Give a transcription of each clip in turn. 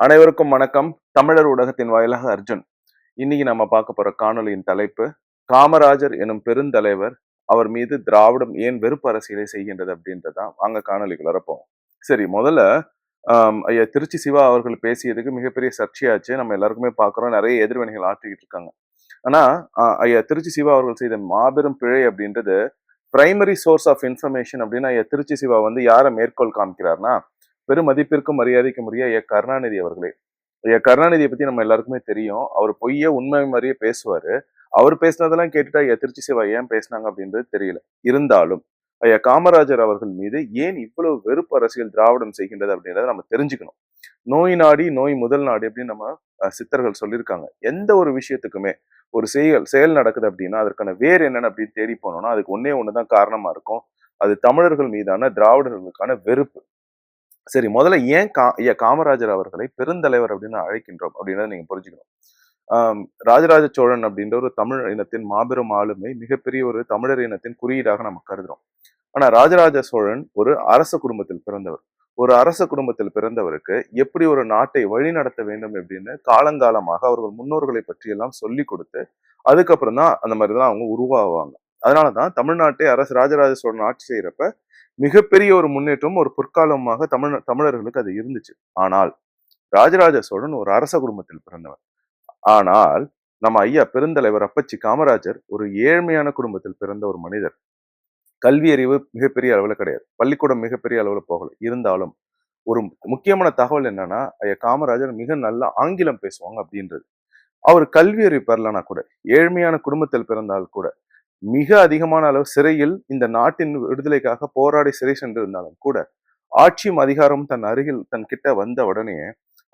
அனைவருக்கும் வணக்கம். தமிழர் ஊடகத்தின் வாயிலாக அர்ஜுன். இன்னைக்கு நம்ம பார்க்க போற காணொலியின் தலைப்பு காமராஜர் எனும் பெருந்தலைவர் அவர் மீது திராவிடம் ஏன் வெறுப்பு அரசியலை செய்கின்றது அப்படின்றதான். வாங்க காணொளிக்கு வரப்போம். சரி முதல்ல ஐயா திருச்சி சிவா அவர்கள் பேசியதுக்கு மிகப்பெரிய சர்ச்சையாச்சு. நம்ம எல்லாருக்குமே பார்க்குறோம். நிறைய எதிர்வினைகள் ஆற்றிக்கிட்டு இருக்காங்க. ஆனா ஐயா திருச்சி சிவா அவர்கள் செய்த மாபெரும் பிழை அப்படின்றது பிரைமரி சோர்ஸ் ஆஃப் இன்ஃபர்மேஷன் அப்படின்னு ஐயா திருச்சி சிவா வந்து யாரை மேற்கோள் காமிக்கிறார்னா பெரும் மதிப்பிற்கும் மரியாதைக்கும் உரிய கருணாநிதி அவர்களே. ஐயா கருணாநிதியை பத்தி நம்ம எல்லாருக்குமே தெரியும். அவர் பொய்ய உண்மை மாதிரியே பேசுவாரு. அவர் பேசினதெல்லாம் கேட்டுட்டா ஐயா திருச்சி சிவா ஏன் பேசினாங்க? அப்படின்றது தெரியல. இருந்தாலும் ஐயா காமராஜர் அவர்கள் மீது ஏன் இவ்வளவு வெறுப்பு அரசியல் திராவிடம் செய்கின்றது அப்படின்றத நம்ம தெரிஞ்சுக்கணும். நோய் நாடி நோய் முதல் நாடி அப்படின்னு நம்ம சித்தர்கள் சொல்லியிருக்காங்க. எந்த ஒரு விஷயத்துக்குமே ஒரு செயல் செயல் நடக்குது அப்படின்னா அதற்கான வேர் என்னன்னு அப்படின்னு தேடி போனோம்னா அதுக்கு ஒன்னே தான் காரணமா இருக்கும். அது தமிழர்கள் மீதான திராவிடர்களுக்கான வெறுப்பு. சரி முதல்ல ஏன் கா காமராஜர் அவர்களை பெருந்தலைவர் அப்படின்னு அழைக்கின்றோம் அப்படின்றத நீங்க புரிஞ்சுக்கணும். ராஜராஜ சோழன் அப்படின்ற ஒரு தமிழ் இனத்தின் மாபெரும் ஆளுமை மிகப்பெரிய ஒரு தமிழர் இனத்தின் குறியீடாக நம்ம கருதுறோம். ஆனா ராஜராஜ சோழன் ஒரு அரச குடும்பத்தில் பிறந்தவர். ஒரு அரச குடும்பத்தில் பிறந்தவருக்கு எப்படி ஒரு நாட்டை வழி நடத்த வேண்டும் அப்படின்னு காலங்காலமாக அவர்கள் முன்னோர்களை பற்றி எல்லாம் சொல்லி கொடுத்து அதுக்கப்புறம் தான் அந்த மாதிரி தான் அவங்க அதனால அதனாலதான் தமிழ்நாட்டை அரசு ராஜராஜ சோழன் ஆட்சி செய்யறப்ப மிகப்பெரிய ஒரு முன்னேற்றம் ஒரு பொற்காலமாக தமிழ் தமிழர்களுக்கு அது இருந்துச்சு. ஆனால் ராஜராஜ சோழன் ஒரு அரச குடும்பத்தில் பிறந்தவர். ஆனால் நம்ம ஐயா பெருந்தலைவர் அப்பச்சி காமராஜர் ஒரு ஏழ்மையான குடும்பத்தில் பிறந்த ஒரு மனிதர். கல்வி அறிவு மிகப்பெரிய அளவுல கிடையாது. பள்ளிக்கூடம் மிகப்பெரிய அளவுல போகல. இருந்தாலும் ஒரு முக்கியமான தகவல் என்னன்னா ஐயா காமராஜர் மிக நல்ல ஆங்கிலம் பேசுவாங்க அப்படின்றது. அவர் கல்வி அறிவு பெறலனா கூட ஏழ்மையான குடும்பத்தில் பிறந்தால் கூட மிக அதிகமான அளவு சிறையில் இந்த நாட்டின் விடுதலைக்காக போராடி சிறை சென்றிருந்தாலும் கூட ஆட்சியும் அதிகாரமும் தன் அருகில் தன் கிட்ட வந்த உடனே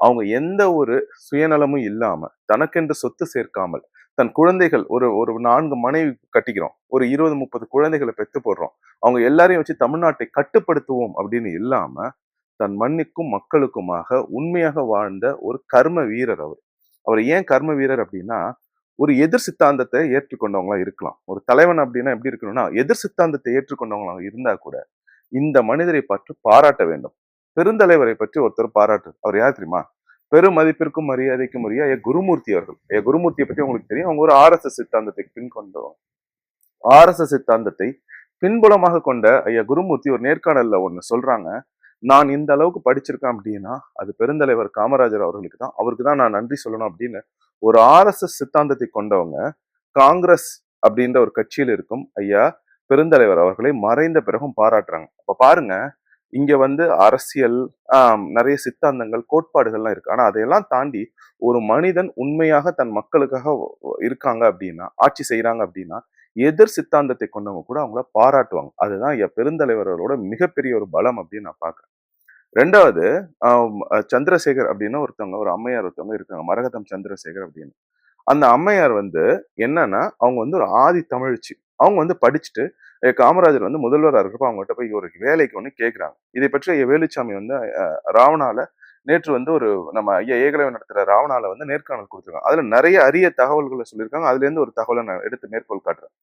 அவங்க எந்த ஒரு சுயநலமும் இல்லாம தனக்கென்று சொத்து சேர்க்காமல் தன் குழந்தைகள் ஒரு ஒரு நான்கு மனைவி கட்டிக்கிறோம் ஒரு இருபது முப்பது குழந்தைகளை பெத்து போடுறோம் அவங்க எல்லாரையும் வச்சு தமிழ்நாட்டை கட்டுப்படுத்துவோம் அப்படின்னு இல்லாம தன் மண்ணுக்கும் மக்களுக்குமாக உண்மையாக வாழ்ந்த ஒரு கர்ம வீரர் அவர். அவர் ஏன் கர்ம வீரர் அப்படின்னா ஒரு எதிர் சித்தாந்தத்தை ஏற்றுக்கொண்டவங்களா இருக்கலாம். ஒரு தலைவன் அப்படின்னா எப்படி இருக்கணும்னா எதிர் சித்தாந்தத்தை ஏற்றுக்கொண்டவங்களா இருந்தா கூட இந்த மனிதரை பற்றி பாராட்ட வேண்டும். பெருந்தலைவரை பற்றி ஒருத்தர் பாராட்டு அவர் யார் தெரியுமா? பெரும் மதிப்பிற்கும் மரியாதைக்கும் உரிய ஏ. குருமூர்த்தி அவர்கள். ஏ. குருமூர்த்தியை பத்தி உங்களுக்கு தெரியும். அவங்க ஒரு ஆர்எஸ்எஸ் சித்தாந்தத்தை பின்கொண்டவங்க. ஆர்எஸ்எஸ் சித்தாந்தத்தை பின்புலமாக கொண்ட ஐயா குருமூர்த்தி ஒரு நேர்காணல்ல ஒண்ணு சொல்றாங்க. நான் இந்த அளவுக்கு படிச்சிருக்கேன் அப்படின்னா அது பெருந்தலைவர் காமராஜர் அவர்களுக்கு தான். அவருக்கு தான் நான் நன்றி சொல்லணும் அப்படின்னு ஒரு ஆர்எஸ்எஸ் சித்தாந்தத்தை கொண்டவங்க காங்கிரஸ் அப்படின்ற ஒரு கட்சியில் இருக்கும் ஐயா பெருந்தலைவர் அவர்களை மறைந்த பிறகும் பாராட்டுறாங்க. அப்ப பாருங்க இங்க வந்து அரசியல் நிறைய சித்தாந்தங்கள் கோட்பாடுகள்லாம் இருக்கு. ஆனா அதையெல்லாம் தாண்டி ஒரு மனிதன் உண்மையாக தன் மக்களுக்காக இருக்காங்க அப்படின்னா ஆட்சி செய்யறாங்க அப்படின்னா எதிர் சித்தாந்தத்தை கொண்டவங்க கூட அவங்கள பாராட்டுவாங்க. அதுதான் ஐயா பெருந்தலைவர்களோட மிகப்பெரிய ஒரு பலம் அப்படின்னு நான் பாக்குறேன் ரெண்டாவது சந்திரசேகர் அப்படின்னு ஒருத்தவங்க ஒரு அம்மையார் ஒருத்தவங்க இருக்காங்க. மரகதம் சந்திரசேகர் அப்படின்னு. அந்த அம்மையார் வந்து என்னன்னா அவங்க வந்து ஒரு ஆதி தமிழ்ச்சி. அவங்க வந்து படிச்சுட்டு காமராஜர் வந்து முதல்வராக இருக்கிறப்ப அவங்ககிட்ட போய் ஒரு வேலைக்கு ஒன்று கேட்குறாங்க இதை பற்றி ஐயா வேலுச்சாமி வந்து ராவணால நேற்று வந்து ஒரு நம்ம ஐயா ஏகலவன் நடத்துகிற ராவணால வந்து நேர்காணல் கொடுத்துருக்காங்க. அதில் நிறைய அரிய தகவல்களை சொல்லியிருக்காங்க. அதுலேருந்து ஒரு தகவலை நான் எடுத்து மேற்கோள் காட்டுறேன்.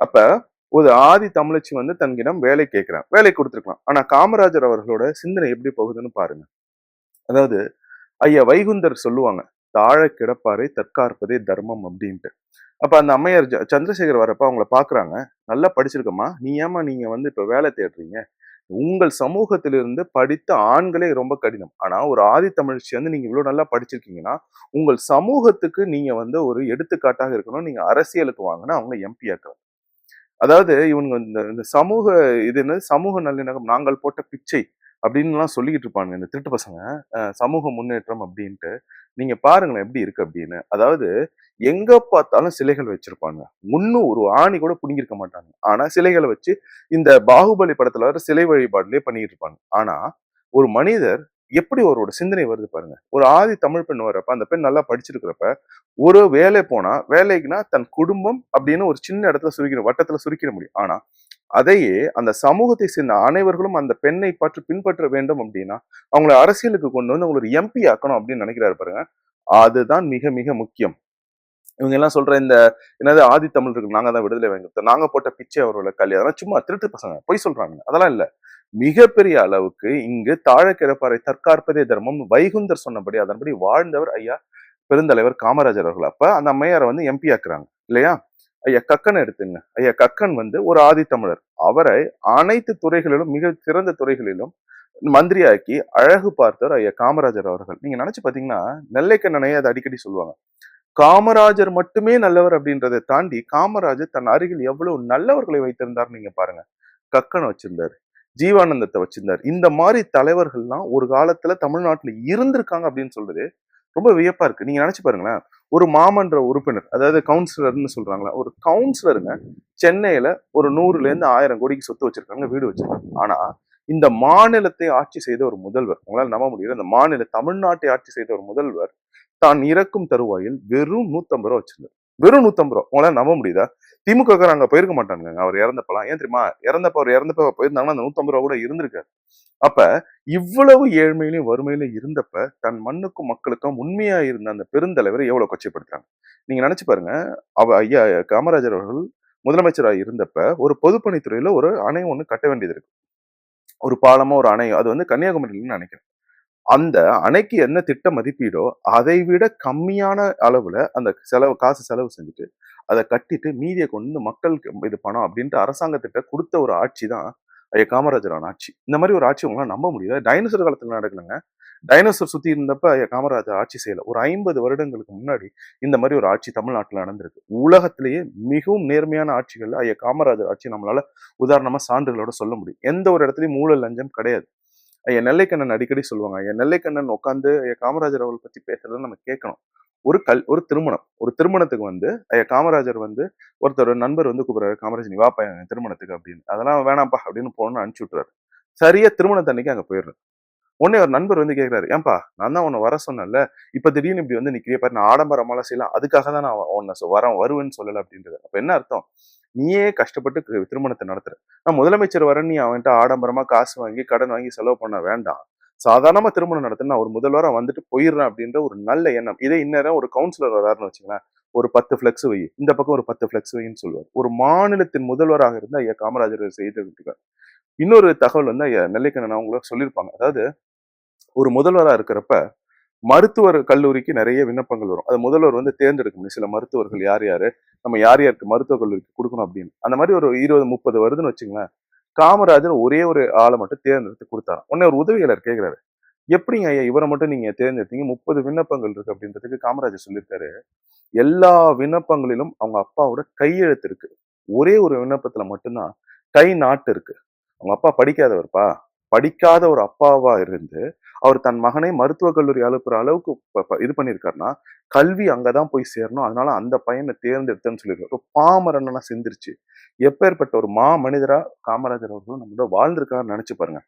அப்போ ஒரு ஆதி தமிழச்சி வந்து தன்னிடம் வேலை கேட்கிறான். வேலை கொடுத்துருக்கலாம். ஆனா காமராஜர் அவர்களோட சிந்தனை எப்படி போகுதுன்னு பாருங்க. அதாவது ஐயா வைகுந்தர் சொல்லுவாங்க தாழ கிடப்பாரை தற்காற்பதே தர்மம் அப்படின்ட்டு. அப்ப அந்த அம்மையார் ஜ- சந்திரசேகர் வரப்ப அவங்கள பாக்குறாங்க நல்லா படிச்சிருக்கம்மா. நீ ஏமா நீங்க வந்து இப்ப வேலை தேடுறீங்க? உங்கள் சமூகத்திலிருந்து படித்த ஆண்களே ரொம்ப கடினம். ஆனா ஒரு ஆதி தமிழ்ச்சி வந்து நீங்க இவ்வளவு நல்லா படிச்சிருக்கீங்கன்னா உங்கள் சமூகத்துக்கு நீங்க வந்து ஒரு எடுத்துக்காட்டாக இருக்கணும். நீங்க அரசியலுக்கு வாங்கினா அவங்க எம்பி ஆக்கலாம் அதாவது இவங்க இந்த இந்த சமூக இது என்ன சமூக நல்லிணக்கம் நாங்கள் போட்ட பிச்சை அப்படின்லாம் சொல்லிக்கிட்டு இருப்பாங்க இந்த திருட்டு பசங்க. சமூக முன்னேற்றம் அப்படின்ட்டு. நீங்க பாருங்களேன் எப்படி இருக்கு அப்படின்னு. அதாவது எங்க பார்த்தாலும் சிலைகள் வச்சிருப்பாங்க. முன்னும் ஒரு ஆணி கூட புடுங்கியிருக்க மாட்டாங்க. ஆனா சிலைகளை வச்சு இந்த பாகுபலி படத்துல வர சிலை வழிபாடுலயே பண்ணிட்டு இருப்பாங்க. ஆனா ஒரு மனிதர் எப்படி அவரோட சிந்தனை வருது பாருங்க. ஒரு ஆதி தமிழ் பெண் வரப்ப அந்த பெண் நல்லா படிச்சிருக்கிறப்ப ஒரு வேலை போனா வேலைக்குன்னா தன் குடும்பம் அப்படின்னு ஒரு சின்ன இடத்துல சுருக்கிற வட்டத்துல சுருக்கிட முடியும். ஆனா அதையே அந்த சமூகத்தை சேர்ந்த அனைவர்களும் அந்த பெண்ணை பற்றி பின்பற்ற வேண்டும் அப்படின்னா அவங்கள அரசியலுக்கு கொண்டு வந்து அவங்களை ஒரு எம்பி ஆக்கணும் அப்படின்னு நினைக்கிறாரு பாருங்க. அதுதான் மிக மிக முக்கியம். இவங்க எல்லாம் சொல்ற இந்த என்னது ஆதி தமிழருக்கு நாங்க தான் விடுதலை வாங்கி நாங்க போட்ட பிச்சை அவரோட கல்வி அதெல்லாம் சும்மா திருட்டு பசங்க பொய் சொல்றாங்க அதெல்லாம் இல்ல. மிகப்பெரிய அளவுக்கு இங்கு தாழக்கிழப்பாறை தற்காற்பதே தர்மம். வைகுந்தர் சொன்னபடி அதன்படி வாழ்ந்தவர் ஐயா பெருந்தலைவர் காமராஜர் அவர்கள். அப்ப அந்த அம்மையாரை வந்து எம்பி ஆக்குறாங்க இல்லையா? ஐயா கக்கன் எடுத்துங்க. ஐயா கக்கன் வந்து ஒரு ஆதித்தமிழர் அவரை அனைத்து துறைகளிலும் மிக சிறந்த துறைகளிலும் மந்திரியாக்கி அழகு பார்த்தவர் ஐயா காமராஜர் அவர்கள். நீங்க நினைச்சு பாத்தீங்கன்னா நெல்லைக்கண்ணனையே அதை அடிக்கடி சொல்லுவாங்க. காமராஜர் மட்டுமே நல்லவர் அப்படின்றத தாண்டி காமராஜர் தன் அருகில் எவ்வளவு நல்லவர்களை வைத்திருந்தார் நீங்க பாருங்க. கக்கனை வச்சிருந்தாரு ஜீவானந்தத்தை வச்சிருந்தார். இந்த மாதிரி தலைவர்கள்லாம் ஒரு காலத்துல தமிழ்நாட்டுல இருந்திருக்காங்க அப்படின்னு சொல்றது ரொம்ப வியப்பா இருக்கு. நீங்க நினைச்சு பாருங்களேன் ஒரு மாமன்ற உறுப்பினர் அதாவது கவுன்சிலர்னு சொல்றாங்களா ஒரு கவுன்சிலருங்க சென்னையில ஒரு நூறுல இருந்து ஆயிரம் கோடிக்கு சொத்து வச்சிருக்காங்க வீடு வச்சிருக்காங்க. ஆனா இந்த மாநிலத்தை ஆட்சி செய்த ஒரு முதல்வர் உங்களால் நம்ப முடியல இந்த மாநில தமிழ்நாட்டை ஆட்சி செய்த ஒரு முதல்வர் தான் இறக்கும் தருவாயில் வெறும் நூத்தம்பது ரூபா வச்சிருந்தார். வெறும் நூத்தம்பது ரூபா. உங்களால நம்ப முடியுதா? திமுக அங்க போயிருக்க மாட்டானுங்க. அவர் இறந்தப்பலாம். ஏன் தெரியுமா? இறந்தப்ப அவர் இறந்தப்ப போயிருந்தாங்கன்னா அந்த நூத்தம்பது ரூபா கூட இருந்திருக்காரு அப்ப இவ்வளவு ஏழ்மையிலும் வறுமையிலும் இருந்தப்ப தன் மண்ணுக்கும் மக்களுக்கும் உண்மையா இருந்த அந்த பெருந்தலைவரை எவ்வளவு கொச்சைப்படுத்துறாங்க? நீங்க நினைச்சு பாருங்க. அவ ஐயா காமராஜர் அவர்கள் முதலமைச்சராக இருந்தப்ப ஒரு பொதுப்பணித்துறையில ஒரு அணை ஒண்ணு கட்ட வேண்டியது இருக்கு. ஒரு பாலமோ ஒரு அணையோ அது வந்து கன்னியாகுமரியில நினைக்கிறேன். அந்த அணைக்கு என்ன திட்ட மதிப்பீடோ அதை விட கம்மியான அளவுல அந்த செலவு காசு செலவு செஞ்சுட்டு அதை கட்டிட்டு மீதியை கொண்டு வந்து மக்களுக்கு இது பணம் அப்படின்ட்டு அரசாங்கத்திட்ட கொடுத்த ஒரு ஆட்சி தான் ஐயா காமராஜரான ஆட்சி. இந்த மாதிரி ஒரு ஆட்சி உங்களால் நம்ப முடியாது? டைனோசர் காலத்துல நடக்கலங்க. டைனோசர் சுத்தி இருந்தப்ப ஐயா காமராஜர் ஆட்சி செய்யல. ஒரு ஐம்பது வருடங்களுக்கு முன்னாடி இந்த மாதிரி ஒரு ஆட்சி தமிழ்நாட்டில் நடந்திருக்கு. உலகத்திலேயே மிகவும் நேர்மையான ஆட்சிகளில் ஐயா காமராஜர் ஆட்சி நம்மளால உதாரணமா சான்றுகளோட சொல்ல முடியும். எந்த ஒரு இடத்துலயும் மூல லஞ்சம் கிடையாது. ஐயா நெல்லைக்கண்ணன் அடிக்கடி சொல்லுவாங்க ஐயா நெல்லைக்கண்ணன் உட்காந்து ஐயா காமராஜர் அவர்கள் பற்றி பேசுறதை நம்ம கேட்கணும். ஒரு கல் ஒரு திருமணம் ஒரு திருமணத்துக்கு வந்து ஐயா காமராஜர் வந்து ஒருத்தர் நண்பர் வந்து கூப்பிடுறாரு காமராஜர் நீ வாப்பா என் திருமணத்துக்கு அப்படின்னு. அதெல்லாம் வேணாம்ப்பா அப்படின்னு போகணும்னு அனுப்பிச்சு விட்டுறாரு. சரியா திருமணத்தன்னைக்கு அங்கே போயிடுறேன் உடனே ஒரு நண்பர் வந்து கேட்குறாரு ஏன்பா நான் தான் உன்னை வர சொன்னேன்ல இப்போ திடீர்னு இப்படி வந்து நிக்கிறிய பாரு நான் ஆடம்பரமாலாம் செய்யலாம் அதுக்காக தான் நான் உன்னை வரேன் வருவேன்னு சொல்லலை அப்படின்றது. அப்போ என்ன அர்த்தம்? நீயே கஷ்டப்பட்டு திருமணத்தை நடத்துற. நான் முதலமைச்சர் வரேன் நீ அவன்கிட்ட ஆடம்பரமாக காசு வாங்கி கடன் வாங்கி செலவு பண்ண வேண்டாம். சாதாரணமா திருமணம் நடத்தினா நான் ஒரு முதல்வராக வந்துட்டு போயிடுறேன் அப்படின்ற ஒரு நல்ல எண்ணம். இதே இந்நேரம் ஒரு கவுன்சிலர் வராருன்னு வச்சுங்களேன் ஒரு பத்து ஃப்ளெக்ஸ் வை இந்த பக்கம் ஒரு பத்து ஃப்ளெக்ஸ் வைன்னு சொல்லுவார். ஒரு மாநிலத்தின் முதல்வராக இருந்தால் ஐயா காமராஜர் செய்து இருக்கார் இன்னொரு தகவல் வந்து ஐயா நெல்லைக்கண்ணன் அவங்கள சொல்லியிருப்பாங்க. அதாவது ஒரு முதல்வரா இருக்கிறப்ப மருத்துவர் கல்லூரிக்கு நிறைய விண்ணப்பங்கள் வரும். அது முதல்வர் வந்து தேர்ந்தெடுக்க முடியும். சில மருத்துவர்கள் யார் யாரு? நம்ம யார் யாருக்கு மருத்துவக் கல்லூரிக்கு கொடுக்கணும் அப்படின்னு. அந்த மாதிரி ஒரு இருபது முப்பது வருதுன்னு வச்சுங்களேன் காமராஜர் ஒரே ஒரு ஆளை மட்டும் தேர்ந்தெடுத்து கொடுத்தாராம். உடனே ஒரு உதவியாளர் கேட்குறாரு. எப்படிங்க ஐயா இவரை மட்டும் நீங்க தேர்ந்தெடுத்தீங்க? முப்பது விண்ணப்பங்கள் இருக்கு அப்படின்றதுக்கு காமராஜர் சொல்லியிருக்காரு. எல்லா விண்ணப்பங்களிலும் அவங்க அப்பாவோட கையெழுத்து இருக்கு. ஒரே ஒரு விண்ணப்பத்துல மட்டும்தான் கை நாட்டு இருக்கு. அவங்க அப்பா படிக்காதவர்ப்பா. படிக்காத ஒரு அப்பாவா இருந்து அவர் தன் மகனை மருத்துவக் கல்லூரி அனுப்புற அளவுக்கு இது பண்ணியிருக்காருன்னா கல்வி அங்கதான் போய் சேரணும். அதனால அந்த பையனை தேர்ந்தெடுத்தேன்னு சொல்லியிருக்காரு. ஒரு பாமரன்னா சிந்திருச்சு. எப்பேற்பட்ட ஒரு மா மனிதரா காமராஜர் அவர்களும் நம்மளோட வாழ்ந்திருக்காருன்னு நினைச்சு பாருங்க.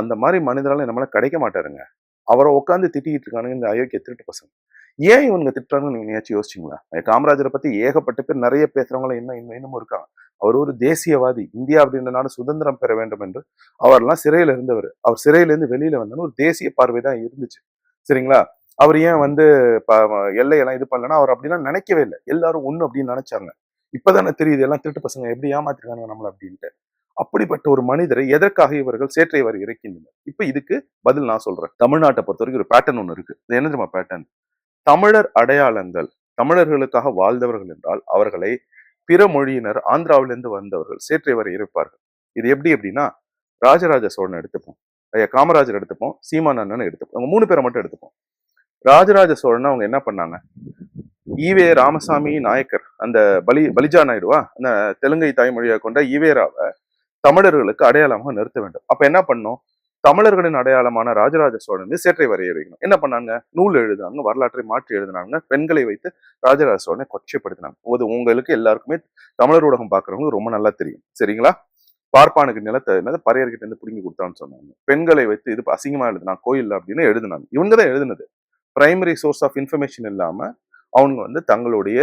அந்த மாதிரி மனிதரால நம்மளால கிடைக்க மாட்டாருங்க. அவரை உட்காந்து திட்டிக்கிட்டு இருக்கானுங்க இந்த அயோக்கிய திருட்டு பசங்க. ஏன் இவனுங்க திட்டுறாங்கன்னு நீங்க ஏதாச்சும் யோசிச்சிங்களா? காமராஜரை பத்தி ஏகப்பட்ட பேர் நிறைய பேசுறவங்களும் இன்னும் இன்னும் இன்னமும் இருக்காங்க. அவர் ஒரு தேசியவாதி. இந்தியா அப்படின்ற நாடு சுதந்திரம் பெற வேண்டும் என்று அவர்லாம் சிறையில இருந்தவர். அவர் சிறையில இருந்து வெளியில வந்தோன்னு ஒரு தேசிய பார்வை தான் இருந்துச்சு. சரிங்களா? அவர் ஏன் வந்து எல்லையெல்லாம் இது பண்ணலன்னா அவர் அப்படிலாம் நினைக்கவே இல்லை. எல்லாரும் ஒண்ணு அப்படின்னு நினைச்சாங்க. இப்பதானே தெரியுது எல்லாம் திருட்டு பசங்க எப்படி ஏமாத்திருக்காங்க நம்மள அப்படின்ட்டு. அப்படிப்பட்ட ஒரு மனிதரை எதற்காக இவர்கள் சேற்றை வரி இறக்கின்றனர்? இப்ப இதுக்கு பதில் நான் சொல்றேன். தமிழ்நாட்டை பொறுத்த வரைக்கும் ஒரு பேட்டர்ன் ஒன்று இருக்கு. இது என்ன தெரியுமா பேட்டர்ன் தமிழர் அடையாளங்கள் தமிழர்களுக்காக வாழ்ந்தவர்கள் என்றால் அவர்களை பிற மொழியினர் ஆந்திராவிலிருந்து வந்தவர்கள் சேற்றியவர் இருப்பார்கள். இது எப்படி அப்படின்னா ராஜராஜ சோழன் எடுத்துப்போம். ஐயா காமராஜர் எடுத்துப்போம் சீமானண்ணன் எடுத்துப்போம். அவங்க மூணு பேரை மட்டும் எடுத்துப்போம். ராஜராஜ சோழன் அவங்க என்ன பண்ணாங்க? ஈவே ராமசாமி நாயக்கர் அந்த பலி பலிஜா நாயுடுவா அந்த தெலுங்கை தாய்மொழியாக கொண்ட ஈவேராவை தமிழர்களுக்கு அடையாளமாக நிறுத்த வேண்டும். அப்ப என்ன பண்ணோம்? தமிழர்களின் அடையாளமான ராஜராஜ சோழன் வந்து சேற்றை வரையறைக்கணும் என்ன பண்ணாங்க? நூல் எழுதுனாங்க வரலாற்றை மாற்றி எழுதினாங்க பெண்களை வைத்து ராஜராஜ சோழனை கொச்சைப்படுத்தினாங்க. அது உங்களுக்கு எல்லாருக்குமே தமிழர் ஊடகம் பார்க்கறவங்களுக்கு ரொம்ப நல்லா தெரியும். சரிங்களா? பார்ப்பானுக்கு நிலத்தை என்னது பறையர்கிட்ட இருந்து பிடுங்கி கொடுத்தான்னு சொன்னாங்க. பெண்களை வைத்து இது அசிங்கமா எழுதுனா கோயில் அப்படின்னு எழுதினாங்க. இவங்க தான் எழுதுனது. பிரைமரி சோர்ஸ் ஆஃப் இன்ஃபர்மேஷன் இல்லாம அவங்க வந்து தங்களுடைய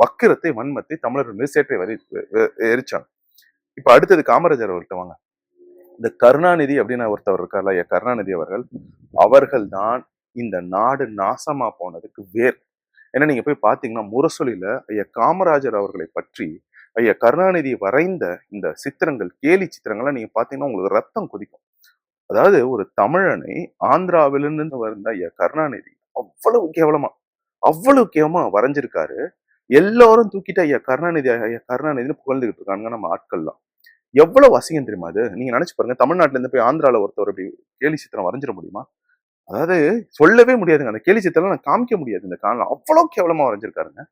வக்கிரத்தை வன்மத்தை தமிழர்கள் மீது சேற்றை வரி எரிச்சாங்க. இப்போ அடுத்தது காமராஜர் அவர்கிட்ட வாங்க. இந்த கருணாநிதி அப்படின்னு ஒருத்தவர் இருக்கார்ல ஐயா கருணாநிதி அவர்கள் அவர்கள் தான் இந்த நாடு நாசமா போனதுக்கு வேர். ஏன்னா நீங்க போய் பாத்தீங்கன்னா முரசொலியில ஐயா காமராஜர் அவர்களை பற்றி ஐயா கருணாநிதி வரைந்த இந்த சித்திரங்கள் கேலி சித்திரங்கள்லாம் நீங்க பாத்தீங்கன்னா உங்களுக்கு ரத்தம் கொதிக்கும். அதாவது ஒரு தமிழனை ஆந்திராவிலிருந்து வந்த ஐயா கருணாநிதி அவ்வளவு கேவலமா அவ்வளவு கேவலமா வரைஞ்சிருக்காரு. எல்லாரும் தூக்கிட்டு ஐயா கருணாநிதி ஐயா கருணாநிதினு புகழ்ந்துகிட்டு இருக்காங்க நம்ம ஆட்கள்லாம். எவ்வளவு அசிங்கம் தெரியுமா அது? நீங்க நினைச்சு பாருங்க தமிழ்நாட்டுல இருந்து போய் ஆந்திரால ஒருத்தர் அப்படி கேலி சித்திரம் வரைஞ்சிட முடியுமா? அதாவது சொல்லவே முடியாதுங்க. அந்த கேலி சித்திரம் நான் காமிக்க முடியாது. இந்த காலம் அவ்வளவு கேவலமா வரைஞ்சிருக்காருங்க.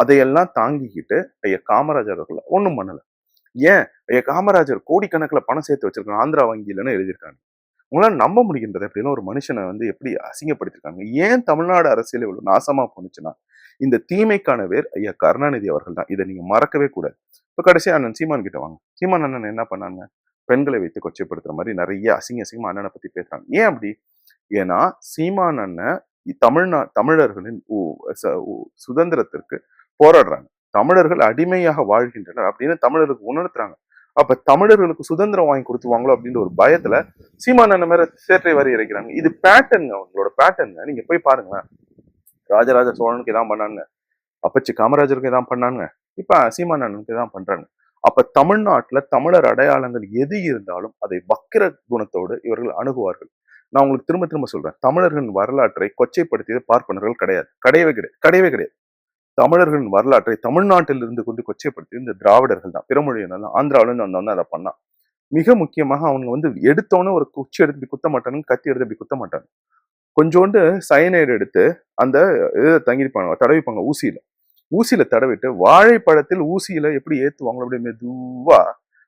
அதையெல்லாம் தாங்கிக்கிட்டு ஐயா காமராஜர் அவர்கள் ஒன்றும் பண்ணல. ஏன்? ஐயா காமராஜர் கோடிக்கணக்கில் பணம் சேர்த்து வச்சிருக்காங்க ஆந்திரா வங்கியிலன்னு எழுதியிருக்காங்க. உங்களால் நம்ப முடிகின்றது அப்படின்னு ஒரு மனுஷனை வந்து எப்படி அசிங்கப்படுத்திருக்காங்க ஏன் தமிழ்நாடு அரசியல் இவ்வளவு நாசமா போனுச்சுன்னா இந்த தீமைக்கான பேர் ஐயா கருணாநிதி அவர்கள் தான். இதை நீங்க மறக்கவே கூடாது. இப்போ கடைசியாக அண்ணன் சீமான் கிட்ட வாங்க. சீமான் அண்ணன் என்ன பண்ணாங்க? பெண்களை வைத்து கொச்சைப்படுத்துற மாதிரி நிறைய அசிங்க அசிங்கமா அண்ணனை பத்தி பேசுறாங்க. ஏன் அப்படி? ஏன்னா சீமான் அண்ணன் தமிழ்நா தமிழர்களின் உ- ச- உ- சுதந்திரத்திற்கு போராடுறாங்க. தமிழர்கள் அடிமையாக வாழ்கின்றனர் அப்படின்னு தமிழருக்கு உணர்த்துறாங்க. அப்ப தமிழர்களுக்கு சுதந்திரம் வாங்கி கொடுத்துவாங்களோ அப்படின்ற ஒரு பயத்துல சீமான் அண்ணன் மேல சேற்றை வரி இறைக்கிறாங்க. இது பேட்டர்னுங்க அவங்களோட பேட்டர்னுங்க நீங்க போய் பாருங்களேன். ராஜராஜ சோழனுக்கு இதான் பண்ணாங்க அப்பச்சி காமராஜருக்கு இதான் பண்ணாங்க இப்போ சீமான் தான் இதான் பண்றாங்க அப்ப தமிழ்நாட்டுல தமிழர் அடையாளங்கள் எது இருந்தாலும் அதை வக்கிர குணத்தோடு இவர்கள் அணுகுவார்கள். நான் உங்களுக்கு திரும்ப திரும்ப சொல்றேன். தமிழர்களின் வரலாற்றை கொச்சைப்படுத்தியது பார்ப்பனர்கள் கிடையாது. கிடையவே கிடையாது கிடையவே கிடையாது. தமிழர்களின் வரலாற்றை தமிழ்நாட்டில் இருந்து கொண்டு கொச்சைப்படுத்தி இந்த திராவிடர்கள் தான். பிறமொழியினர் ஆந்திராவிலிருந்து அந்த இருந்து அதை பண்ணான் மிக முக்கியமாக அவங்க வந்து எடுத்தோன்னே ஒரு குச்சி எடுத்து இப்படி குத்த மாட்டானுங்க கத்தி எடுத்து இப்படி குத்த மாட்டாங்க கொஞ்சோண்டு சயனைடு எடுத்து அந்த இதை தங்கிப்பாங்க தடவிப்பாங்க ஊசியில. ஊசியில தடவிட்டு வாழைப்பழத்தில் ஊசியில எப்படி ஏத்துவாங்களோ அப்படி மெதுவா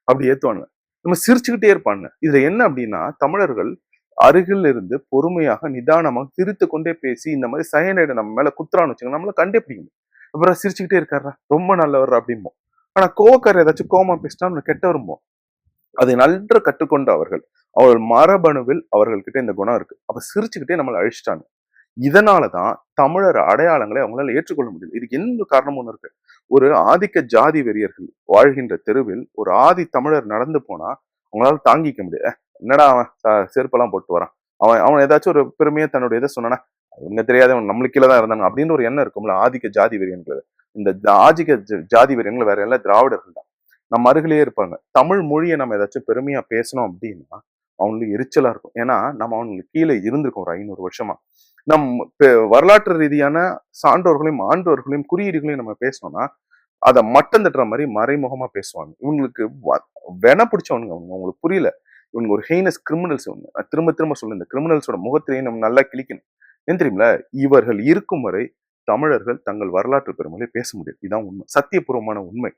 அப்படி ஏத்துவானுங்க. நம்ம சிரிச்சுக்கிட்டே இருப்பாங்க. இதுல என்ன அப்படின்னா தமிழர்கள் அருகில் இருந்து பொறுமையாக நிதானமாக திருத்து கொண்டே பேசி இந்த மாதிரி சயனைடை நம்ம மேல குத்துறான்னு வச்சுக்கோங்க நம்மள கண்டே பிடிக்கணும் அப்புறம் சிரிச்சுக்கிட்டே இருக்காரா ரொம்ப நல்லவர் அப்படிம்போம் ஆனா கோவக்காரர் ஏதாச்சும் கோமா பேசினா கெட்ட வரும்போம் அதை நன்ற கற்றுக்கொண்ட அவர்கள் அவர்கள் மரபணுவில் அவர்கள்கிட்ட இந்த குணம் இருக்கு. அப்ப சிரிச்சுக்கிட்டே நம்மளை அழிச்சிட்டாங்க. இதனாலதான் தமிழர் அடையாளங்களை அவங்களால ஏற்றுக்கொள்ள முடியல. இதுக்கு எந்த காரணமும் ஒன்று இருக்கு? ஒரு ஆதிக்க ஜாதி வெறியர்கள் வாழ்கின்ற தெருவில் ஒரு ஆதி தமிழர் நடந்து போனா அவங்களால தாங்கிக்க முடியாது என்னடா அவன் செருப்பெல்லாம் போட்டு வரான்? அவன் அவன் ஏதாச்சும் ஒரு பெருமையை தன்னுடைய இதை சொன்னானா? இவங்க தெரியாதவன் நம்மளுக்கு கீழே தான் இருந்தாங்க அப்படின்னு ஒரு எண்ணம் இருக்கும்ல ஆதிக்க ஜாதி வெறியன்கள் இந்த ஆதிக்க ஜ- ஜாதி வெறியன்கள் வேற எல்லாம் திராவிடர்கள் தான். நம்ம அருகிலேயே இருப்பாங்க. தமிழ் மொழியை நம்ம ஏதாச்சும் பெருமையா பேசணும் அப்படின்னா அவங்களுக்கு எரிச்சலாக இருக்கும். ஏன்னா நம்ம அவங்களுக்கு கீழே இருந்திருக்கோம் ஒரு ஐநூறு வருஷமா. நம் வரலாற்று ரீதியான சான்றோர்களையும் ஆண்டோர்களையும் குறியீடுகளையும் நம்ம பேசணும்னா அதை மட்டம் தட்டுற மாதிரி மறைமுகமாக பேசுவாங்க. இவங்களுக்கு வ- வென பிடிச்சவனுங்க அவங்க அவங்களுக்கு புரியல. இவங்க ஒரு ஹெய்னஸ் கிரிமினல்ஸ் இவங்க திரும்ப திரும்ப சொல்லு இந்த கிரிமினல்ஸோட முகத்திலேயே நம்ம நல்லா கிழிக்கணும். ஏன் தெரியுங்களா இவர்கள் இருக்கும் வரை தமிழர்கள் தங்கள் வரலாற்று பெருமையை பேச முடியாது. இதான் உண்மை. சத்தியபூர்வமான உண்மை.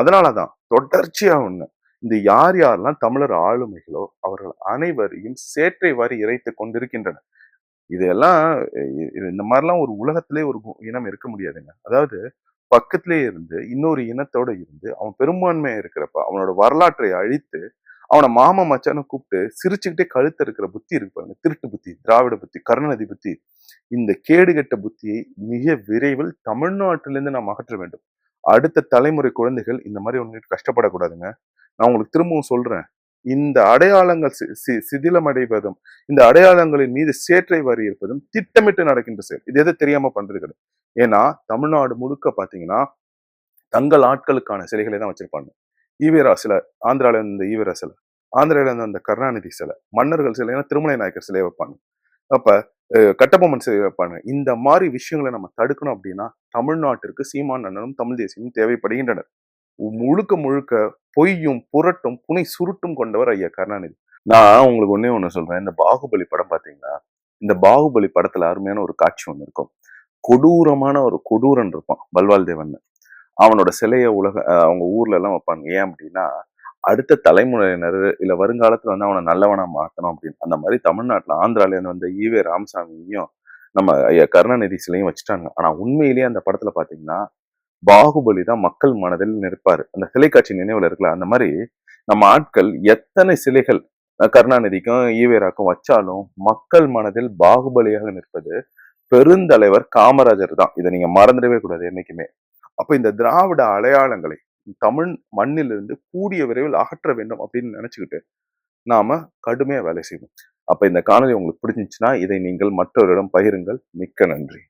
அதனாலதான் தொடர்ச்சியாக ஒன்று இந்த யார் யாரெல்லாம் தமிழர் ஆளுமைகளோ அவர்கள் அனைவரையும் சேற்றை வாரி இறைத்து கொண்டிருக்கின்றனர். இதெல்லாம் இந்த மாதிரிலாம் ஒரு உலகத்திலே ஒரு இனம் இருக்க முடியாதுங்க. அதாவது பக்கத்திலே இருந்து இன்னொரு இனத்தோட இருந்து அவன் பெரும்பான்மையா இருக்கிறப்ப அவனோட வரலாற்றை அழித்து அவனை மாமா மச்சான்னு கூப்பிட்டு சிரிச்சுக்கிட்டே கழுத்து இருக்கிற புத்தி இருக்கு பாருங்க. திருட்டு புத்தி திராவிட புத்தி கருணாநிதி புத்தி. இந்த கேடுகெட்ட புத்தியை மிக விரைவில் தமிழ்நாட்டிலிருந்து நாம் அகற்ற வேண்டும். அடுத்த தலைமுறை குழந்தைகள் இந்த மாதிரி ஒன்று கஷ்டப்படக்கூடாதுங்க. நான் உங்களுக்கு திரும்பவும் சொல்றேன். இந்த அடையாளங்கள் சி- சிதிலமடைவதும் இந்த அடையாளங்களின் மீது சேற்றை வரி இருப்பதும் திட்டமிட்டு நடக்கின்ற செயல். இது எதை தெரியாம பண்றது கிடையாது. ஏன்னா தமிழ்நாடு முழுக்க பாத்தீங்கன்னா தங்கள் ஆட்களுக்கான சிலைகளை தான் வச்சிருப்பாங்க. ஈவேரா சிலை ஆந்திரால இருந்த ஈவேரா சிலை ஆந்திரால இருந்த அந்த கருணாநிதி சிலை மன்னர்கள் சிலைனா திருமலை நாயக்கர் சிலையை வைப்பாங்க. அப்ப அஹ், கட்டபொம்மன் சிலை வைப்பாங்க. இந்த மாதிரி விஷயங்களை நம்ம தடுக்கணும் அப்படின்னா தமிழ்நாட்டிற்கு சீமான் அண்ணனும் தமிழ் தேசியமும் தேவைப்படுகின்றனர். முழுக்க முழுக்க பொய்யும் புரட்டும் புனை சுருட்டும் கொண்டவர் ஐயா கருணாநிதி. நான் உங்களுக்கு ஒண்ணே ஒண்ணு சொல்றேன். இந்த பாகுபலி படம் பாத்தீங்கன்னா இந்த பாகுபலி படத்துல அருமையான ஒரு காட்சி ஒன்று இருக்கும். கொடூரமான ஒரு கொடூரன் இருப்பான் பல்வால் தேவன் அவனோட சிலையை உலக அவங்க ஊர்ல எல்லாம் வைப்பாங்க. ஏன் அப்படின்னா அடுத்த தலைமுறையினர் இல்ல வருங்காலத்துல வந்து அவனை நல்லவனா மாத்தணும் அப்படின்னு. அந்த மாதிரி தமிழ்நாட்டுல ஆந்திரால இருந்து வந்த ஈவே ராமசாமியும் நம்ம ஐயா கருணாநிதி சிலையும் வச்சுட்டாங்க. ஆனா உண்மையிலேயே அந்த படத்துல பாத்தீங்கன்னா பாகுபலி தான் மக்கள் மனதில் நிற்பாரு. அந்த சிலை காட்சி நினைவில் இருக்கல அந்த மாதிரி நம்ம ஆட்கள் எத்தனை சிலைகள் கருணாநிதிக்கும் ஈவேராக்கும் வச்சாலும் மக்கள் மனதில் பாகுபலியாக நிற்பது பெருந்தலைவர் காமராஜர் தான். இதை நீங்க மறந்துடவே கூடாது என்னைக்குமே. அப்ப இந்த திராவிட அடையாளங்களை தமிழ் மண்ணிலிருந்து கூடிய விரைவில் அகற்ற வேண்டும் அப்படின்னு நினைச்சுக்கிட்டு நாம கடுமையா வேலை செய்வோம். அப்ப இந்த காணொலி உங்களுக்கு பிடிச்சிருந்துச்சுன்னா இதை நீங்கள் மற்றவரிடம் பகிருங்கள். மிக்க நன்றி.